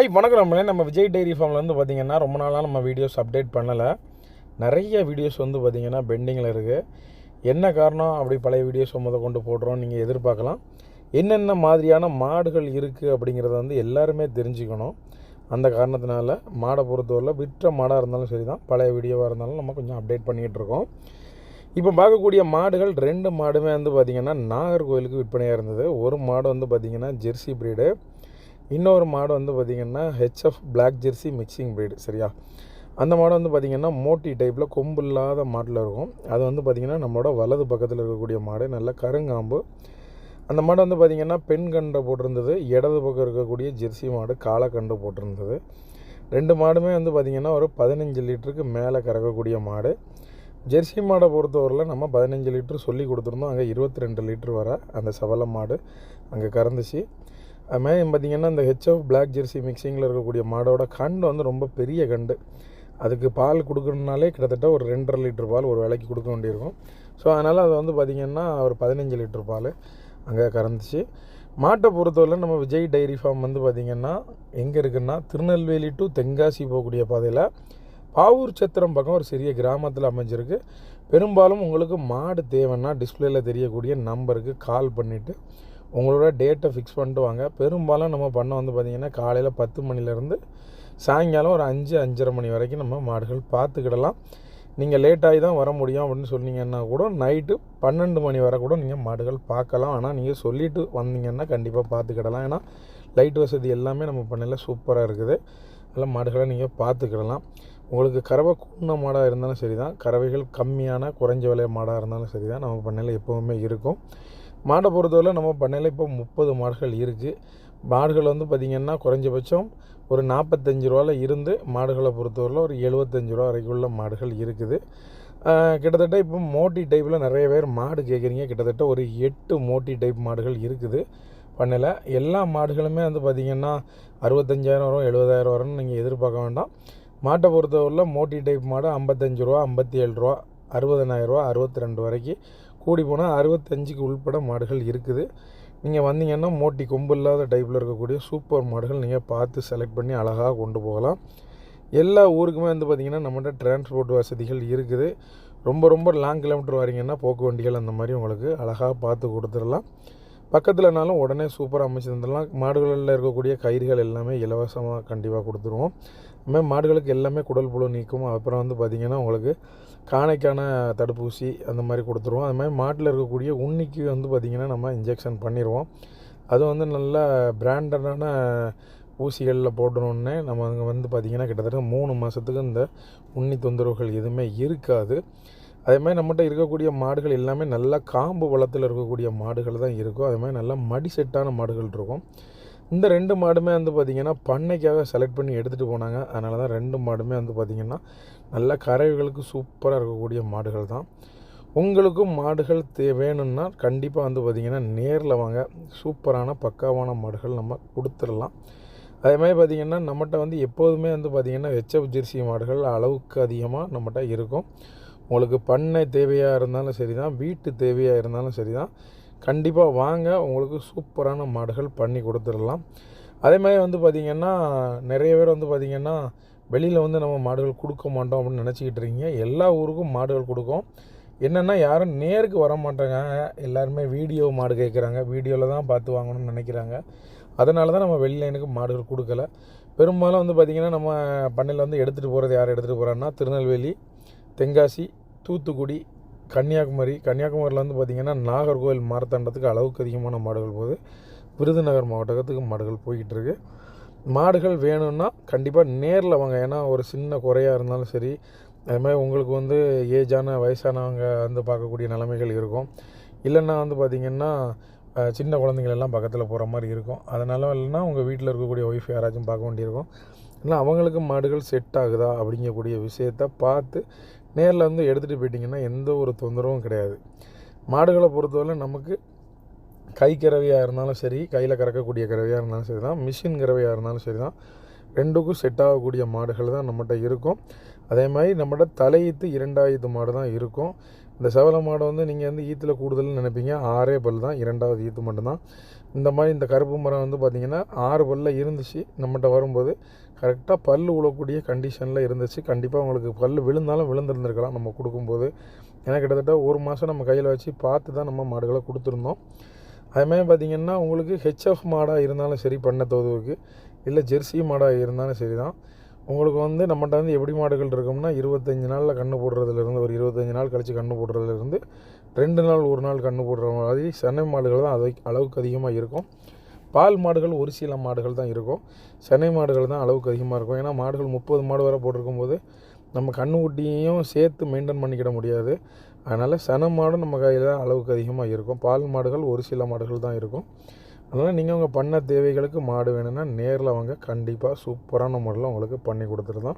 ஐ வணக்கம் நம்மளே. நம்ம விஜய் டைரி ஃபார்ம்லேருந்து வந்து பார்த்திங்கன்னா ரொம்ப நாளாக நம்ம வீடியோஸ் அப்டேட் பண்ணலை. நிறைய வீடியோஸ் வந்து பார்த்திங்கன்னா பெண்டிங்கில் இருக்குது என்ன காரணம்? அப்படி பழைய வீடியோஸ் முத கொண்டு போடுறோம் நீங்கள் எதிர்பார்க்கலாம். என்னென்ன மாதிரியான மாடுகள் இருக்குது அப்படிங்கிறத வந்து எல்லாருமே தெரிஞ்சுக்கணும். அந்த காரணத்தினால மாடை பொறுத்தவரையில் விற்ற மாடாக இருந்தாலும் சரி தான் பழைய வீடியோவாக இருந்தாலும் நம்ம கொஞ்சம் அப்டேட் பண்ணிகிட்டு இருக்கோம். இப்போ பார்க்கக்கூடிய மாடுகள் ரெண்டு மாடுமே வந்து பார்த்திங்கன்னா நாகர்கோவிலுக்கு விற்பனையாக இருந்தது. ஒரு மாடு வந்து பார்த்திங்கன்னா ஜெர்சி ப்ரீடு இன்னொரு மாடு வந்து பார்த்திங்கன்னா HF black jersey mixing breed சரியா? அந்த மாடு வந்து பார்த்திங்கன்னா மோட்டி டைப்பில் கொம்பு இல்லாத மாட்டில் இருக்கும். அது வந்து பார்த்திங்கன்னா நம்மளோட வலது பக்கத்தில் இருக்கக்கூடிய மாடு நல்ல கருங்காம்பு. அந்த மாடு வந்து பார்த்திங்கன்னா பெண் கண்டை போட்டிருந்தது இடது பக்கம் இருக்கக்கூடிய ஜெர்சி மாடு காலக்கண்டு போட்டிருந்தது. ரெண்டு மாடுமே வந்து பார்த்திங்கன்னா ஒரு பதினஞ்சு லிட்டருக்கு மேலே கறக்கக்கூடிய மாடு. ஜெர்சி மாடை பொறுத்தவரையில் நம்ம பதினஞ்சு லிட்ரு சொல்லி கொடுத்துருந்தோம். அங்கே இருபத்தி ரெண்டு லிட்டர் வர அந்த சவல மாடு அங்கே கறந்துச்சு. அது மாதிரி பார்த்திங்கன்னா இந்த ஹெச்எஃப் பிளாக் ஜெர்சி மிக்சிங்கில் இருக்கக்கூடிய மாடோட கண்டு வந்து ரொம்ப பெரிய கண்டு. அதுக்கு பால் கொடுக்கணுனாலே கிட்டத்தட்ட ஒரு ரெண்டரை லிட்டர் பால் ஒரு வேலைக்கு கொடுக்க வேண்டியிருக்கும். ஸோ அதனால் அது வந்து பார்த்திங்கன்னா ஒரு பதினஞ்சு லிட்டர் பால் அங்கே கறந்துச்சு. மாட்டை பொறுத்தவரை நம்ம விஜய் டைரி ஃபார்ம் வந்து பார்த்திங்கன்னா எங்கே இருக்குன்னா திருநெல்வேலி டு தென்காசி போகக்கூடிய பாதையில் பாவூர் சத்திரம் பக்கம் ஒரு சிறிய கிராமத்தில் அமைஞ்சிருக்கு. பெரும்பாலும் உங்களுக்கு மாடு தேவைன்னா டிஸ்பிளேயில் தெரியக்கூடிய நம்பருக்கு கால் பண்ணிவிட்டு உங்களோட டேட்டை ஃபிக்ஸ் பண்ணிட்டு வாங்க. பெரும்பாலும் நம்ம பண்ண வந்து பார்த்திங்கன்னா காலையில் பத்து மணிலேருந்து சாயங்காலம் ஒரு அஞ்சு அஞ்சரை மணி வரைக்கும் நம்ம மாடுகள் பார்த்துக்கிடலாம். நீங்கள் லேட்டாகி தான் வர முடியும் அப்படின்னு சொன்னீங்கன்னா கூட நைட்டு பன்னெண்டு மணி வரை கூட நீங்கள் மாடுகள் பார்க்கலாம். ஆனால் நீங்கள் சொல்லிவிட்டு வந்தீங்கன்னா கண்டிப்பாக பார்த்துக்கிடலாம். ஏன்னா லைட் வசதி எல்லாமே நம்ம பண்ணையில் சூப்பராக இருக்குது. அதெல்லாம் மாடுகளை நீங்கள் பார்த்துக்கிடலாம். உங்களுக்கு கறவை கூண்ண மாடாக இருந்தாலும் சரி தான் கறவைகள் கம்மியான குறைஞ்ச விலை மாடாக இருந்தாலும் சரி தான் நம்ம பண்ணையில் எப்போவுமே இருக்கும். மாடை பொறுத்தவரை நம்ம பண்ணையில் இப்போ முப்பது மாடுகள் இருக்குது மாடுகள் வந்து பார்த்திங்கன்னா குறைஞ்சபட்சம் ஒரு நாற்பத்தஞ்சு ரூபாவில் இருந்து மாடுகளை பொறுத்தவரையில் ஒரு எழுபத்தஞ்சு ரூபா வரைக்கும் உள்ள மாடுகள் இருக்குது. கிட்டத்தட்ட இப்போ மோட்டி டைப்பில் நிறைய பேர் மாடு கேட்குறீங்க கிட்டத்தட்ட ஒரு எட்டு மோட்டி டைப் மாடுகள் இருக்குது பண்ணையில். எல்லா மாடுகளுமே வந்து பார்த்திங்கன்னா அறுபத்தஞ்சாயிரம் வரும் எழுபதாயிரம் வரும்னு நீங்கள் எதிர்பார்க்க வேண்டாம். மாட்டை பொறுத்தவரையில் மோட்டி டைப் மாடு ஐம்பத்தஞ்சு ரூபா ஐம்பத்தி ஏழு ரூபா அறுபதனாயிரரூவா அறுபத்தி ரெண்டு வரைக்கும் கூடி போனால் அறுபத்தஞ்சுக்கு உள்பட மாடுகள் இருக்குது. நீங்கள் வந்தீங்கன்னா மோட்டி கொம்பு இல்லாத டைப்பில் இருக்கக்கூடிய சூப்பர் மாடுகள் நீங்கள் பார்த்து செலக்ட் பண்ணி அழகாக கொண்டு போகலாம். எல்லா ஊருக்குமே வந்து பார்த்திங்கன்னா நம்மகிட்ட டிரான்ஸ்போர்ட் வசதிகள் இருக்குது. ரொம்ப ரொம்ப லாங் கிலோமீட்டர் வரீங்கன்னா போக்கு வண்டிகள் அந்த மாதிரி உங்களுக்கு அழகாக பார்த்து கொடுத்துடலாம். பக்கத்துலனாலும் உடனே சூப்பராக அமைச்சு தந்துடலாம். மாடுகளில் இருக்கக்கூடிய கயிறுகள் எல்லாமே இலவசமாக கண்டிப்பாக கொடுத்துருவோம். அதுமாதிரி மாடுகளுக்கு எல்லாமே குடல் புழு நீக்கும் அப்புறம் வந்து பார்த்திங்கன்னா உங்களுக்கு காணைக்கான தடுப்பூசி அந்த மாதிரி கொடுத்துருவோம். அது மாதிரி மாட்டில் இருக்கக்கூடிய உண்ணிக்கு வந்து பார்த்திங்கன்னா நம்ம இன்ஜெக்ஷன் பண்ணிடுவோம் அது வந்து நல்ல பிராண்டடான ஊசிகளில் போடணுன்னே நம்ம அங்கே வந்து பார்த்திங்கன்னா கிட்டத்தட்ட மூணு மாதத்துக்கு இந்த உண்ணி தொந்தரவுகள் எதுவுமே இருக்காது. அதே மாதிரி நம்மகிட்ட இருக்கக்கூடிய மாடுகள் எல்லாமே நல்லா காம்பு வளத்தில் இருக்கக்கூடிய மாடுகள் தான் இருக்கும். அதே மாதிரி நல்லா மடி செட்டான மாடுகள் இருக்கும். இந்த ரெண்டு மாடுமே வந்து பார்த்திங்கன்னா பண்ணைக்காக செலக்ட் பண்ணி எடுத்துகிட்டு போனாங்க. அதனால தான் ரெண்டு மாடுமே வந்து பார்த்திங்கன்னா நல்ல கறவைகளுக்கு சூப்பராக இருக்கக்கூடிய மாடுகள் தான். உங்களுக்கும் மாடுகள் தே வேணும்னா கண்டிப்பாக வந்து பார்த்திங்கன்னா நேரில் வாங்க. சூப்பரான பக்காவான மாடுகள் நம்ம கொடுத்துடலாம். அதே மாதிரி பார்த்திங்கன்னா நம்மகிட்ட வந்து எப்போதுமே வந்து பார்த்திங்கன்னா ஹெச்எஃப் ஜெர்சி மாடுகள் அளவுக்கு அதிகமாக நம்மகிட்ட இருக்கும். உங்களுக்கு பண்ணை தேவையாக இருந்தாலும் சரி தான் வீட்டு தேவையாக இருந்தாலும் சரி தான் கண்டிப்பாக வாங்க. உங்களுக்கு சூப்பரான மாடுகள் பண்ணி கொடுத்துடலாம். அதே மாதிரி வந்து பார்த்திங்கன்னா நிறைய பேர் வந்து பார்த்திங்கன்னா வெளியில் வந்து நம்ம மாடுகள் கொடுக்க மாட்டோம் அப்படின்னு நினச்சிக்கிட்டு இருக்கீங்க. எல்லா ஊருக்கும் மாடுகள் கொடுக்கும். என்னென்னா யாரும் நேருக்கு வர மாட்டாங்க. எல்லாருமே வீடியோ மாடு கேட்குறாங்க வீடியோவில் தான் பார்த்து வாங்கணும்னு நினைக்கிறாங்க. அதனால தான் நம்ம வெளிலைனுக்கு மாடுகள் கொடுக்கல. பெரும்பாலும் வந்து பார்த்திங்கன்னா நம்ம பண்ணையில் வந்து எடுத்துகிட்டு போகிறது யார் எடுத்துகிட்டு போகிறான்னா திருநெல்வேலி தென்காசி தூத்துக்குடி கன்னியாகுமரி கன்னியாகுமரியில் வந்து பார்த்திங்கன்னா நாகர்கோவில் மாரத்தாண்டத்துக்கு அளவுக்கு அதிகமான மாடுகள் போகுது. விருதுநகர் மாவட்டத்துக்கு மாடுகள் போய்கிட்டுருக்கு மாடுகள் வேணும்னா கண்டிப்பாக நேரில் வாங்க. ஏன்னா ஒரு சின்ன குறையாக இருந்தாலும் சரி அது மாதிரி உங்களுக்கு வந்து ஏஜான வயசானவங்க வந்து பார்க்கக்கூடிய நிலைமைகள் இருக்கும். இல்லைன்னா வந்து பார்த்திங்கன்னா சின்ன குழந்தைங்கள் எல்லாம் பக்கத்தில் போகிற மாதிரி இருக்கும். அதனால இல்லைன்னா உங்கள் வீட்டில் இருக்கக்கூடிய ஒய்ஃப் யாராச்சும் பார்க்க வேண்டியிருக்கும். இல்லை அவங்களுக்கு மாடுகள் செட் ஆகுதா அப்படிங்கக்கூடிய விஷயத்த பார்த்து நேரில் வந்து எடுத்துகிட்டு போயிட்டிங்கன்னா எந்த ஒரு தொந்தரவும் கிடையாது. மாடுகளை பொறுத்தவரை நமக்கு கை கறவையாக இருந்தாலும் சரி கையில் கறக்கக்கூடிய கறவையாக இருந்தாலும் சரி தான் மிஷின் கறவையாக இருந்தாலும் சரி தான் ரெண்டுக்கும் செட் ஆகக்கூடிய மாடுகள் தான் நம்மகிட்ட இருக்கும். அதே மாதிரி நம்மகிட்ட தலையீத்து இரண்டாயிரத்து மாடு தான் இருக்கும். இந்த செவல மாடு வந்து நீங்கள் வந்து ஈத்தில் கூடுதல்னு நினைப்பீங்க ஆறே பல் தான் இரண்டாவது ஈத்து மட்டும்தான். இந்த மாதிரி இந்த கருப்பு மரம் வந்து பார்த்திங்கன்னா ஆறு பல்ல இருந்துச்சு நம்மகிட்ட வரும்போது கரெக்டாக பல் உழக்கூடிய கண்டிஷனில் இருந்துச்சு. கண்டிப்பாக உங்களுக்கு பல் விழுந்தாலும் விழுந்திருந்திருக்கலாம் நம்ம கொடுக்கும்போது. ஏன்னா கிட்டத்தட்ட ஒரு மாதம் நம்ம கையில் வச்சு பார்த்து தான் நம்ம மாடுகளை கொடுத்துருந்தோம். அதுமாதிரி பார்த்திங்கன்னா உங்களுக்கு ஹெச்எஃப் மாடாக இருந்தாலும் சரி பண்ண தோதுவுக்கு. இல்லை ஜெர்சி மாடாக இருந்தாலும் சரி தான் உங்களுக்கு வந்து நம்மகிட்ட வந்து எப்படி மாடுகள் இருக்கும்னா இருபத்தஞ்சி நாளில் கன்று போடுறதுலேருந்து ஒரு இருபத்தஞ்சி நாள் கழித்து கன்று போடுறதுலேருந்து ரெண்டு நாள் ஒரு நாள் கன்று போடுற மாதிரி சென்னை மாடுகள் தான் அது அளவுக்கு அதிகமாக இருக்கும். பால் மாடுகள் ஒரு சில மாடுகள் தான் இருக்கும். சென்னை மாடுகள் தான் அளவுக்கு அதிகமாக இருக்கும். ஏன்னா மாடுகள் முப்பது மாடு வரை போட்டிருக்கும் போது நம்ம கண்ணுக்குட்டியையும் சேர்த்து மெயின்டைன் பண்ணிக்கிட முடியாது. அதனால் சென மாடும் நம்ம கையில் அளவுக்கு அதிகமாக இருக்கும். பால் மாடுகள் ஒரு சில மாடுகள் தான் இருக்கும். அதனால் நீங்கள் உங்கள் பண்ண தேவைகளுக்கு மாடு வேணும்னா நேரில் வாங்க. கண்டிப்பாக சூப்பரான முறையில் உங்களுக்கு பண்ணி கொடுத்துருந்தோம்